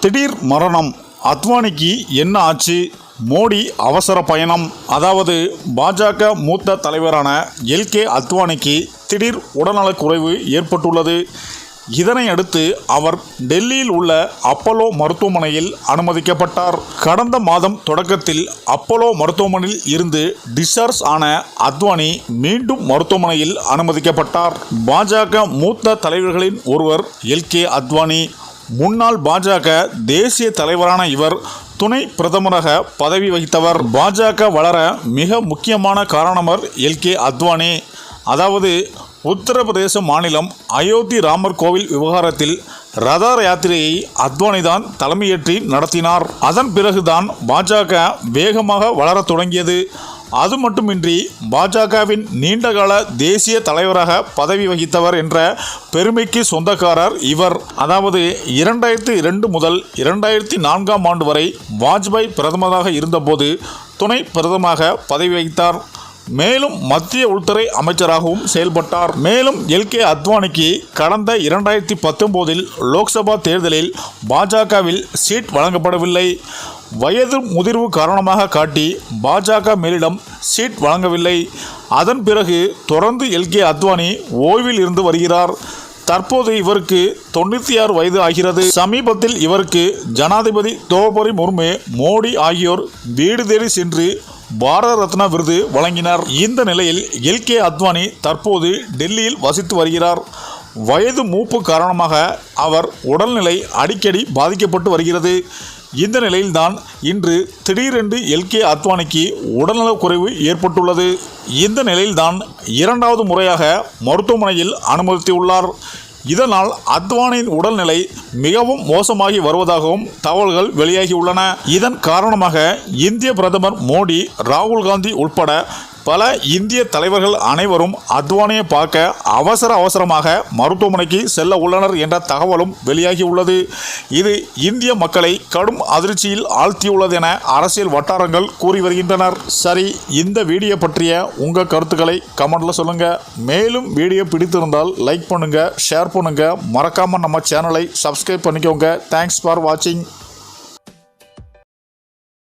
திடீர் மரணம். அத்வானிக்கு என்ன ஆச்சு? மோடி அவசர பயணம். அதாவது பாஜக மூத்த தலைவரான எல்கே அத்வானிக்கு திடீர் உடல்நலக்குறைவு ஏற்பட்டுள்ளது. இதனை அடுத்து அவர் டெல்லியில் உள்ள அப்பலோ மருத்துவமனையில் அனுமதிக்கப்பட்டார். கடந்த மாதம் தொடக்கத்தில் அப்பலோ மருத்துவமனையில் இருந்து டிஸ்சார்ஜ் ஆன அத்வானி மீண்டும் மருத்துவமனையில் அனுமதிக்கப்பட்டார். பாஜக மூத்த தலைவர்களின் ஒருவர் எல்கே அத்வானி. முன்னாள் பாஜக தேசிய தலைவரான இவர் துணை பிரதமராக பதவி வகித்தவர். பாஜக வளர மிக முக்கியமான காரணமார் எல். கே. அத்வானி. அதாவது உத்தரப்பிரதேச மாநிலம் அயோத்தி ராமர் கோவில் விவகாரத்தில் ரதார யாத்திரையை அத்வானி தான் தலைமையேற்றி நடத்தினார். அதன் பிறகுதான் பாஜக வேகமாக வளரத் தொடங்கியது. அது மட்டுமின்றி பாஜகவின் நீண்டகால தேசிய தலைவராக பதவி வகித்தவர் என்ற பெருமைக்கு சொந்தக்காரர் இவர். அதாவது இரண்டாயிரத்தி இரண்டு முதல் இரண்டாயிரத்தி நான்காம் ஆண்டு வரை வாஜ்பாய் பிரதமராக இருந்தபோது துணை பிரதமராக பதவி வகித்தார். மேலும் மத்திய உள்துறை அமைச்சராகவும் செயல்பட்டார். மேலும் எல்கே அத்வானிக்கு கடந்த இரண்டாயிரத்தி பத்தொன்போதில் லோக்சபா தேர்தலில் பாஜகவில் சீட் வழங்கப்படவில்லை. வயது முதிர்வு காரணமாக காட்டி பாஜக மேலிடம் சீட் வழங்கவில்லை. அதன் பிறகு தொடர்ந்து எல்கே அத்வானி ஓய்வில் இருந்து வருகிறார். தற்போது இவருக்கு தொண்ணூற்றி ஆறு வயது ஆகிறது. சமீபத்தில் இவருக்கு ஜனாதிபதி திரௌபதி முர்மு மோடி ஆகியோர் வீடு தேடி சென்று பாரத ரத்னா விருது வழங்கினார். இந்த நிலையில் எல்கே அத்வானி தற்போது டெல்லியில் வசித்து வருகிறார். வயது மூப்பு காரணமாக அவர் உடல்நிலை அடிக்கடி பாதிக்கப்பட்டு வருகிறது. இந்த நிலையில்தான் இன்று திடீரென்று எல்கே அத்வானிக்கு உடல்நலக் குறைவு ஏற்பட்டுள்ளது. இந்த நிலையில்தான் இரண்டாவது முறையாக மருத்துவமனையில் அனுமதித்துள்ளார். இதனால் அத்வானியின் உடல்நிலை மிகவும் மோசமாகி வருவதாகவும் தகவல்கள் வெளியாகியுள்ளன. இதன் காரணமாக இந்திய பிரதமர் மோடி ராகுல் காந்தி உட்பட பல இந்திய தலைவர்கள் அனைவரும் அத்வானியை பார்க்க அவசர அவசரமாக மருத்துவமனைக்கு செல்ல உள்ளனர் என்ற தகவலும் வெளியாகியுள்ளது இது இந்திய மக்களை கடும் அதிர்ச்சியில் ஆழ்த்தியுள்ளது என அரசியல் வட்டாரங்கள் கூறி வருகின்றனர். சரி இந்த வீடியோ பற்றிய உங்கள் கருத்துக்களை கமெண்ட்ல சொல்லுங்க. மேலும் வீடியோ பிடித்திருந்தால் லைக் பண்ணுங்க ஷேர் பண்ணுங்க. மறக்காம நம்ம சேனலை சப்ஸ்கிரைப் பண்ணிக்கோங்க. தேங்க்ஸ் ஃபார் வாட்சிங்